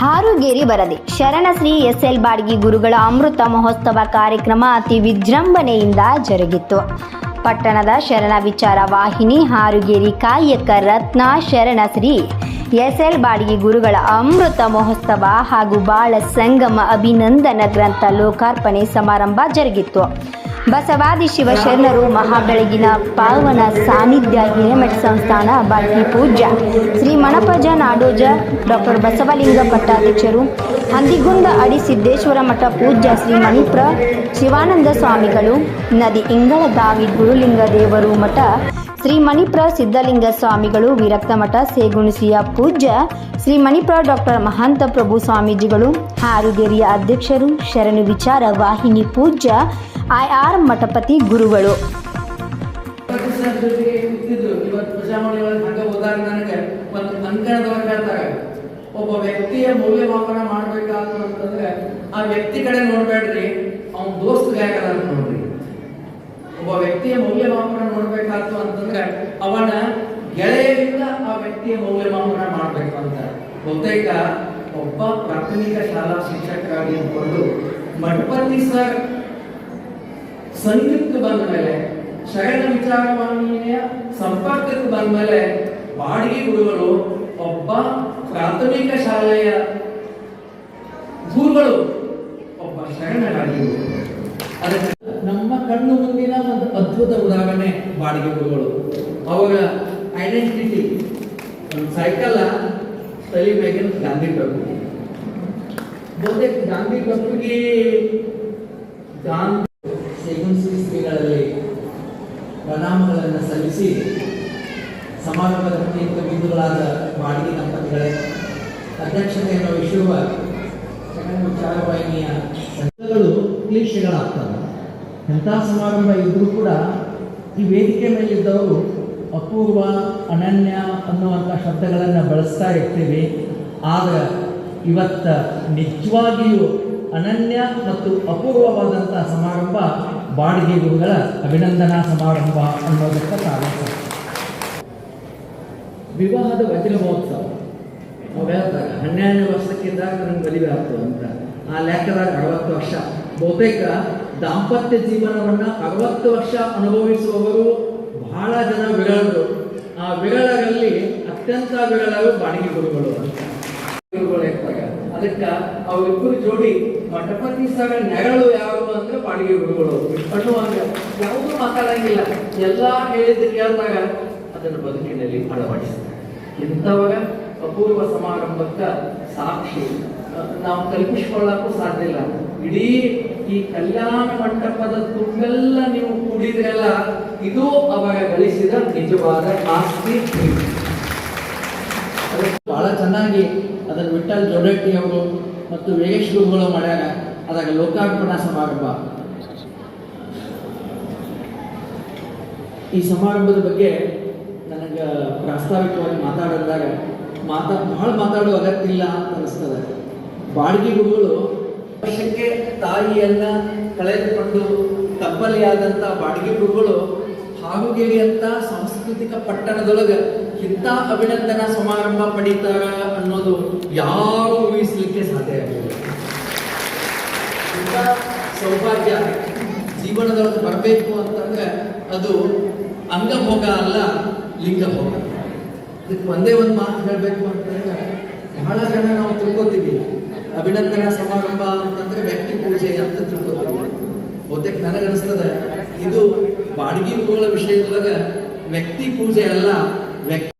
ಹಾರುಗೇರಿ ವರದಿ Sharanashri S L ಬಾಡ್ಗಿ ಗುರುಗಳ ಅಮೃತ ಮಹೋತ್ಸವ ಕಾರ್ಯಕ್ರಮ ಅತಿ ವಿಜೃಂಭಣೆಯಿಂದ ಜರುಗಿತು. ಪಟ್ಟಣದ ಶರಣ ವಿಚಾರ ವಾಹಿನಿ ಹಾರುಗೇರಿ ಕಾಯಕ ರತ್ನ ಶರಣಶ್ರೀ ಎಸ್ ಎಲ್ ಬಾಡಿಗೆ ಗುರುಗಳ ಅಮೃತ ಮಹೋತ್ಸವ ಹಾಗೂ ಬಾಳ ಸಂಗಮ ಅಭಿನಂದನ ಗ್ರಂಥ ಲೋಕಾರ್ಪಣೆ ಸಮಾರಂಭ ಜರುಗಿತ್ತು ಬಸವಾದಿ ಶಿವಶರಣರು ಮಹಾಬೆಳಗಿನ ಪಾವನ ಸಾನ್ನಿಧ್ಯ ಹಿರೇಮಠ ಸಂಸ್ಥಾನ ಬಾಳ್ಕಿ ಪೂಜ್ಯ ಶ್ರೀ ಮಣಪಜ ನಾಡೋಜ ಡಾಕ್ಟರ್ ಬಸವಲಿಂಗ ಪಟ್ಟಾಧ್ಯಕ್ಷರು ಹಂದಿಗುಂದ ಅಡಿ ಸಿದ್ದೇಶ್ವರ ಮಠ ಪೂಜ್ಯ ಶ್ರೀ ಮಣಿಪ್ರ ಶಿವಾನಂದ ಸ್ವಾಮಿಗಳು, ನದಿ ಇಂಗಳ ದಾವಿ ಗುರುಲಿಂಗ ದೇವರು ಮಠ ಶ್ರೀ ಮಣಿಪ್ರ ಸಿದ್ಧಲಿಂಗ ಸ್ವಾಮಿಗಳು, ವಿರಕ್ತ ಮಠ ಸೇಗುಣಿಸಿಯ ಪೂಜ್ಯ ಶ್ರೀ ಮಣಿಪುರ ಡಾಕ್ಟರ್ ಮಹಾಂತ ಪ್ರಭು ಸ್ವಾಮೀಜಿಗಳು, ಹಾರುಗೇರಿಯ ಅಧ್ಯಕ್ಷರು, ಶರಣು ವಿಚಾರ ವಾಹಿನಿ ಪೂಜ್ಯ ಐ ಆರ್ ಮಠಪತಿ ಗುರುಗಳು. ಒಬ್ಬ ವ್ಯಕ್ತಿಯ ಮೌಲ್ಯಮಾಪನ ಮಾಡ್ಬೇಕಾತು ಅಂತಂದ್ರೆ ಆ ವ್ಯಕ್ತಿ ಕಡೆ ನೋಡ್ಬೇಡ್ರಿ ಅವ್ನ ದೋಸ್ತ ಯಾಕಲ್ಲ ನೋಡ್ರಿ ಒಬ್ಬ ವ್ಯಕ್ತಿಯ ಮೌಲ್ಯಮಾಪನ ನೋಡ್ಬೇಕಾತು ಅಂತಂದ್ರೆ ಅವನ ಗೆಳೆಯರಿಂದ ಆ ವ್ಯಕ್ತಿಯ ಮೌಲ್ಯಮಾಪನ ಮಾಡಬೇಕು ಅಂತ. ಬಹುತೇಕ ಒಬ್ಬ ಪ್ರಾಥಮಿಕ ಶಾಲಾ ಶಿಕ್ಷಕರಾಗಿ ಅಂದ್ಕೊಂಡು ಮಠಪತಿ ಸರ್ ಸಂಘಕ್ಕೆ ಬಂದ ಮೇಲೆ ಶರಣ ವಿಚಾರವಾಣಿಯ ಸಂಪರ್ಕಕ್ಕೆ ಬಂದ ಮೇಲೆ ಬಾಡಿಗೆ ಗುರುಗಳು, ಒಬ್ಬ ಪ್ರಾಥಮಿಕ ಶಾಲೆಯ ಗುರುಗಳು, ಒಬ್ಬ ಶರಣರಾಗಿ ಅದಕ್ಕೆ ನಮ್ಮ ಕಣ್ಣು ಮುಂದಿನ ಒಂದು ಅದ್ಭುತ ಉದಾಹರಣೆ ಬಾಡಿಗೆ ಗುರುಗಳು. ಅವರ ಐಡೆಂಟಿಟಿ ಒಂದು ಸೈಕಲ್ ತಲೆ ಮೇಗಿನ ಗಾಂಧಿ ಟೊಪ್ಪಿಗೆ ಬಹುತೇಕ ಗಾಂಧಿ ಟೊಪ್ಪಿಗೆ ಗಾಂಧಿ ಸೇಗುನ್ಸಿ ಶ್ರೀಗಳಲ್ಲಿ ಪ್ರಣಾಮಗಳನ್ನು ಸಲ್ಲಿಸಿ ಸಮಾರಂಭದ ಪ್ರತ್ಯೇಕ ಬಿಂದುಗಳಾದ ಬಾಡಿಗೆ ದಂಪತಿಗಳೇ, ಅಧ್ಯಕ್ಷತೆಯನ್ನು ವಹಿಸಿರುವ ವಿಚಾರವಾಹಿನಿಯ ಸಂಘಗಳು ಕ್ಲೀಶೆಗಳಾಗ್ತವೆ ಎಂಥ ಸಮಾರಂಭ ಇದ್ದರೂ ಕೂಡ ಈ ವೇದಿಕೆ ಮೇಲಿದ್ದವರು ಅಪೂರ್ವ ಅನನ್ಯ ಅನ್ನುವಂಥ ಶಬ್ದಗಳನ್ನು ಬಳಸ್ತಾ ಇರ್ತೀವಿ. ಆದರೆ ಇವತ್ತ ನಿಜವಾಗಿಯೂ ಅನನ್ಯ ಮತ್ತು ಅಪೂರ್ವವಾದಂಥ ಸಮಾರಂಭ ಬಾಡಿಗೆ ಗುರುಗಳ ಅಭಿನಂದನಾ ಸಮಾರಂಭ ಅನ್ನೋದಕ್ಕೆ ಕಾರಣ ವಿವಾಹದ ವಜ್ರ ಮಹೋತ್ಸವ ನಾವು ಹೇಳ್ತಾರೆ ಹನ್ನೆರಡನೇ ವರ್ಷಕ್ಕಿದ್ದಾಗ ನಮ್ಗೆ ಮದುವೆ ಆಗ್ತದೆ ಅಂತ. ಆ ಲೆಕ್ಕದಾಗ ಅರವತ್ತು ವರ್ಷ. ಬಹುತೇಕ ದಾಂಪತ್ಯ ಜೀವನವನ್ನು ಅರವತ್ತು ವರ್ಷ ಅನುಭವಿಸುವವರು ಬಹಳ ಜನ ವಿರಳರು ಆ ವಿರಳರಲ್ಲಿ ಅತ್ಯಂತ ವಿರಳರು ಬಾಡಿಗೆ ಗುರುಗಳು ಅದಕ್ಕ ಅದಕ್ಕೆ ಅವರಿಬ್ಬರು ಜೋಡಿ ಮಠಪತಿ ಸರ ನೆರಳು ಯಾರು ಅಂದ್ರೆ ಬಾಡಿಗೆ ಗುರುಗಳು ಅನ್ನುವಾಗ ಯಾವುದೂ ಮಾತಾಡಂಗಿಲ್ಲ. ಎಲ್ಲ ಹೇಳಿದ ಕೇಳಿದಾಗ ಅದನ್ನು ಬದುಕಿನಲ್ಲಿ ಅಳವಡಿಸ್ತಾರೆ. ಇಂಥವಾಗ ಅಪೂರ್ವ ಸಮಾರಂಭಕ್ಕ ಸಾಕ್ಷಿ. ನಾವು ಕಲ್ಪಿಸ್ಕೊಳ್ಳಕ್ಕೂ ಸಾಧ್ಯ ಇಲ್ಲ. ಇಡೀ ಈ ಕಲ್ಯಾಣ ಮಂಟಪದ ತುಂಬೆಲ್ಲ ನೀವು ಕೂಡಿದ್ರೆಲ್ಲ ಇದು ಅವರ ಗಳಿಸಿದ ನಿಜವಾದ ಆಸ್ತಿ ಬಹಳ ಚೆನ್ನಾಗಿ ಅದನ್ನ ವಿಠಲ್ ಜೋಡಟ್ಟಿ ಅವರು ಮತ್ತು ವೇಗೇಶ್ ಗುರುಗಳು ಮಾಡ್ಯಾರ. ಅದಾಗ ಲೋಕಾರ್ಪಣಾ ಸಮಾರಂಭ. ಈ ಸಮಾರಂಭದ ಬಗ್ಗೆ ನನಗೆ ಪ್ರಾಸ್ತಾವಿಕವಾಗಿ ಮಾತಾಡಿದಾಗ ಮಾತಾ, ಬಹಳ ಮಾತಾಡೋ ಅಗತ್ಯ ಇಲ್ಲ ಅಂತ ಅನಿಸ್ತದೆ. ಬಾಡಿಗೆ ಗುರುಗಳು ವರ್ಷಕ್ಕೆ ತಾಯಿಯನ್ನ ಕಳೆದುಕೊಂಡು ತಬ್ಬಲಿಯಾದಂಥ ಬಾಡಿಗೆ ಗುರುಗಳು ಹಾಗುಗೆರಿ ಅಂತ ಸಾಂಸ್ಕೃತಿಕ ಪಟ್ಟಣದೊಳಗೆ ಇಂಥ ಅಭಿನಂದನಾ ಸಮಾರಂಭ ಪಡೀತಾರ ಅನ್ನೋದು ಯಾರು ಊಹಿಸಲಿಕ್ಕೆ ಸಾಧ್ಯ ಆಗಿಲ್ಲ ಇಂಥ ಸೌಭಾಗ್ಯ ಜೀವನದೊಳಗೆ ಬರಬೇಕು ಅಂತಂದ್ರೆ ಅದು ಅಂಗಭೋಗ ಅಲ್ಲ, ಲಿಂಗಭೋಗ. ಇದಕ್ಕೆ ಒಂದೇ ಒಂದು ಮಾತು ಹೇಳಬೇಕು ಅಂತಂದ್ರೆ, ಬಹಳ ಜನ ನಾವು ತಿಳ್ಕೊತೀವಿ. ಅಭಿನಂದನಾ ಸಮಾರಂಭ ಅಂತಂದ್ರೆ ವ್ಯಕ್ತಿ ಪೂಜೆ ಅಂತ ತಿಳ್ಕೊತೀವಿ. ಬಹುತೇಕ ನನಗನ್ಸ್ತದೆ ಇದು ಬಾಡಿಗೆ ವಿಷಯದೊಳಗೆ ವ್ಯಕ್ತಿ ಪೂಜೆ ಅಲ್ಲ, ವ್ಯಕ್ತಿ